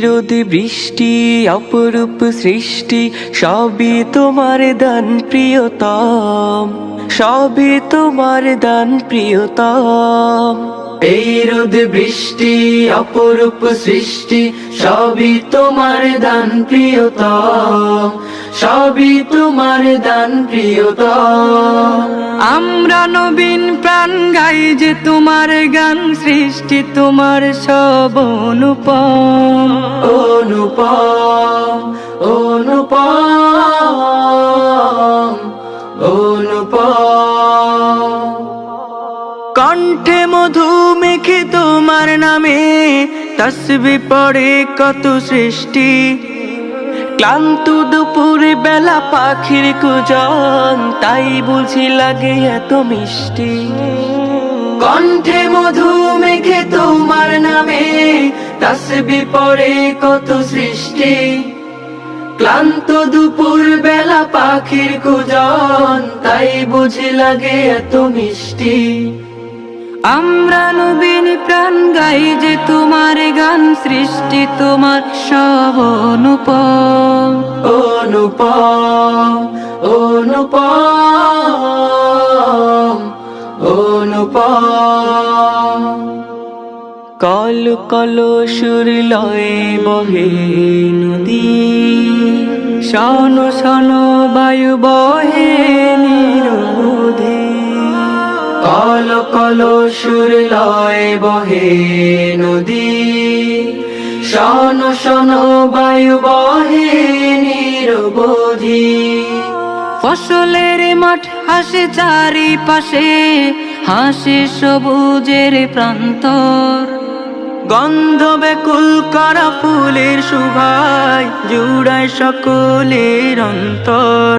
রোদ বৃষ্টি, অপরূপ সৃষ্টি, সবই তোমার দান প্রিয়তম, সবই তোমার দান প্রিয়তম। এই রোদ বৃষ্টি, অপরূপ সৃষ্টি, সবই তোমার দান প্রিয়তম সবই তোমার দান প্রিয়তম আমরা নবীন প্রাণ গাই যে তোমার গান সৃষ্টি তোমার সব অনুপম। অনুপম অনুপম অনুপম। কণ্ঠে মধু মেখে তোমার নামে তসবি পড়ে কত সৃষ্টি। ক্লান্ত দুপুরে বেলা পাখির কুজন, তাই বুঝি লাগে এত মিষ্টি। কণ্ঠে মধু মেখে তোমার নামে, তসবি পড়ে কত সৃষ্টি। ক্লান্ত দুপুর বেলা পাখির কুজন, তাই বুঝি লাগে এত মিষ্টি। আমরা নবীন প্রাণ গাই যে তোমার গান সৃষ্টি তোমার সব অনুপম। অনুপম অনুপম অনুপম। কল কল সুর লয়ে বহে নদী শন শন বায়ু বহে নিরুধে কল কল সুর লয়ে বহে নদী। শন শন, বায়ু বহে নিরবধি। ফসলের মাঠ হাসে চারিপাশে, হাসে সবুজের প্রান্তর। গন্ধ বেকুল করা ফুলের সুভায়, জুড়ায় সকলের অন্তর।